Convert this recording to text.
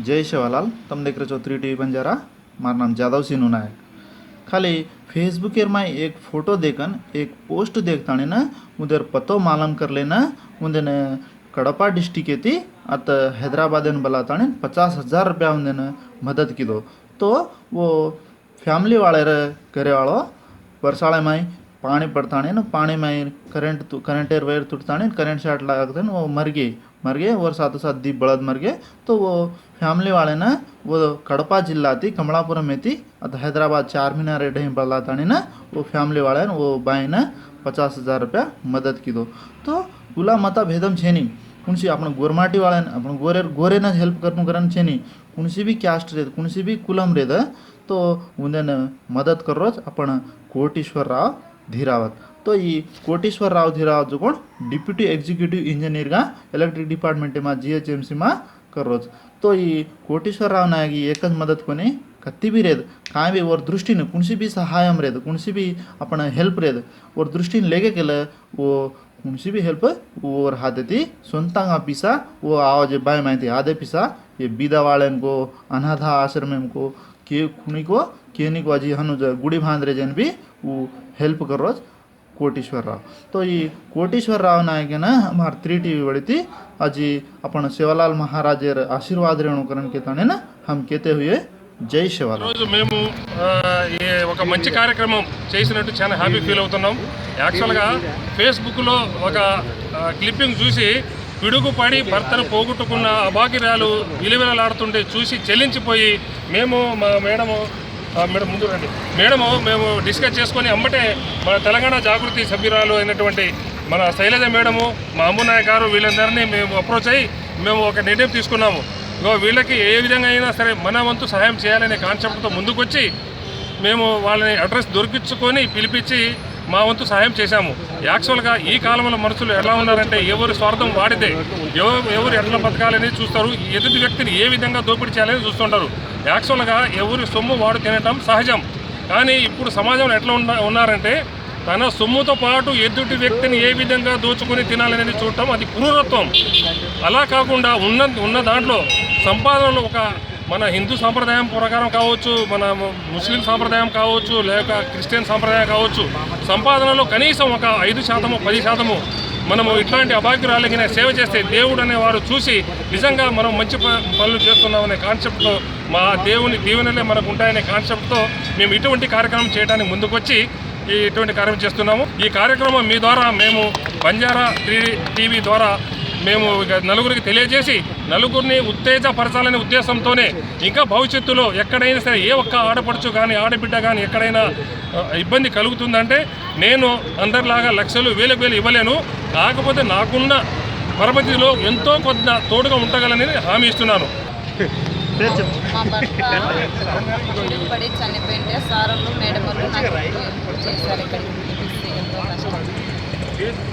जय જય સેવાલાલ તમને टीवी છો ત્રી ટીવી नाम जादव નામ જાદવસિંહ खाली फेसबुक फेसबुकेर माई एक फोटो देखन एक पोस्ट देखता ना उधर पतो मालम कर लेना उन्हें कड़पा डिस्ट्रिक्ट थी अत हैदराबाद बलाता ने पचास हज़ार रुपया उन्हें मदद की दो तो वो फैमिली वाले घरे वालों बरसाड़े माई ಪಾಣಿ ಪಡ್ತಾನೆ ಪಾಣಿ ಮಾಯಿ ಕರೆಂಟ್ ತು ಕರೆಂಟೇರ್ वैर तुटताने करंट शार्ट लागते वो मर गई मर गए और साथ साथ दी बड़द मर गए तो वो फैमिली वाले ना वो कड़पा जिला थी कमलापुरम में थी अत हैदराबाद चार मीनार ढही बदलातानी ना वो फैमिली वाले वो बाई ना पचास हज़ार रुपया मदद की दो तो गुला मता भेदम छे नहीं कुणसी आपण गोरमाटी वाळ्यान आपण गोरे गोरेनं हेल्प करनु करन छे नहीं कुणसी बी कास्ट रेद कुणसी बी कुलम रेद तो उंदेन मदत करोच आपण कोटेश्वरराव धीरावत તો એ કોટેશ્વર રાવ ધીરાવત જો પણ ડેપ્યુટી એક્ઝિક્યુટિવ ઇન્જિનિયરగా ఎలక్ట్రిక్ డిపార్ట్మెంట్માં જીએચએમસીમાં કરો છો તો ಈ ಕೋಟೇಶ್ವರ ರಾವ್ನಾಗಿ ಏಕದ ಮದತ್ ಕೊನೆ ಕತ್ತಿ ಬಿ ರೇದು ಕಾಯ್ ಬಿ ಅವ್ರ ದೃಷ್ಟಿನ ಕುಣ್ಸಿ ಬಿ ಸಹಾಯಂ ರೇದು ಕುಣ್ಸಿ ಬಿ ಅಪಣ ಹೆಲ್ಪ್ ರೇದು ಅವ್ರ ದೃಷ್ಟಿನ ಲೇಗೆ ಕೆಲ ಓ ಕುಣ್ಸಿ ಬಿ ಹೆಲ್ಪ್ ಓರ್ ಹಾದತಿ ಸ್ವಂತ ಪಿಸಾ ಓ ಆವಾಜೆ ಬಾಯ್ ಮಾಹಿತಿ ಆದೆ ಪಿಸಾ ये बीदावाळ्यांको अनाथ आश्रमको के कुणीको केनिको अजी हनुज गुडी भांद्रे जन बी वो हेल्प करोच कोटेश्वर राव तो ये कोटेश्वर राव नायकन हमार थ्री टी वी बड़ी थी अजी अपन सेवालाल महाराजेर आशीर्वाद रेणुकरण के ताने ना हम कहते हुए జై శివలాల్ రోజు మేము ఆ, ఈ ఒక మంచి కార్యక్రమం చేసినట్టు చాలా హ్యాపీ ఫీల్ అవుతున్నాం యాక్చువల్గా ఫేస్బుక్లో ఒక ఆ, క్లిప్పింగ్ చూసి పిడుగుపడి భర్తను పోగొట్టుకున్న అభాగిరాలు విలువలాడుతుంటే చూసి చెల్లించిపోయి మేము మా మేడము మేడం ముందు రండి. మేడము మేము డిస్కస్ చేసుకొని అమ్మటే మన తెలంగాణ జాగృతి సభ్యురాలు అయినటువంటి మన శైలజ మేడము మా అమ్మునాయ గారు వీళ్ళందరినీ మేము అప్రోచ్ అయ్యి మేము ఒక నిర్ణయం తీసుకున్నాము. ఇగో వీళ్ళకి ఏ విధంగా అయినా సరే మన వంతు సహాయం చేయాలనే కాన్సెప్ట్తో ముందుకొచ్చి మేము వాళ్ళని అడ్రస్ దొరికించుకొని పిలిపించి మా వంతు సహాయం చేశాము. యాక్చువల్గా ఈ కాలంలో మనుషులు ఎలా ఉన్నారంటే ఎవరు స్వార్థం వాడితే ఎవరు ఎవరు ఎట్లా బతకాలని చూస్తారు. ఎదుటి వ్యక్తిని ఏ విధంగా దోపిడీ చేయాలని చూస్తుంటారు. యాక్చువల్గా ఎవరి సొమ్ము వాడు తినటం సహజం. కానీ ఇప్పుడు సమాజంలో ఎట్లా ఉన్న ఉన్నారంటే తన సొమ్ముతో పాటు ఎదుటి వ్యక్తిని ఏ విధంగా దోచుకొని తినాలనేది చూడటం అది క్రూరత్వం. అలా కాకుండా ఉన్న ఉన్న దాంట్లో సంపాదనలో ఒక మన హిందూ సాంప్రదాయం ప్రకారం కావచ్చు మన ముస్లిం సాంప్రదాయం కావచ్చు లేక క్రిస్టియన్ సాంప్రదాయం కావచ్చు సంపాదనలో కనీసం ఒక ఐదు శాతము పది శాతము మనము ఇట్లాంటి అభాగ్యురాలకి సేవ చేస్తే దేవుడు అనేవారు చూసి నిజంగా మనం మంచి ప- పనులు చేస్తున్నామనే కాన్సెప్ట్తో మా దేవుని దీవెనలే మనకు ఉంటాయనే కాన్సెప్ట్తో మేము ఇటువంటి కార్యక్రమం చేయడానికి ముందుకొచ్చి ఈ ఇటువంటి కార్యక్రమం చేస్తున్నాము. ఈ కార్యక్రమం మీ ద్వారా మేము బంజారా త్రీ టీవీ ద్వారా మేము నలుగురికి తెలియజేసి నలుగురిని ఉత్తేజపరచాలనే ఉద్దేశంతోనే ఇంకా భవిష్యత్తులో ఎక్కడైనా సరే ఏ ఒక్క ఆడపడుచు కానీ ఆడబిడ్డ కానీ ఎక్కడైనా ఇబ్బంది కలుగుతుందంటే నేను అందరిలాగా లక్షలు వేలకు వేలు ఇవ్వలేను. కాకపోతే నాకున్న పరపతిలో ఎంతో కొంత తోడుగా ఉండగలని హామీ ఇస్తున్నాను. మా భర్త పడి చనిపోయింటే నాకు చేశారు ఇక్కడికి ఎంతో కష్టం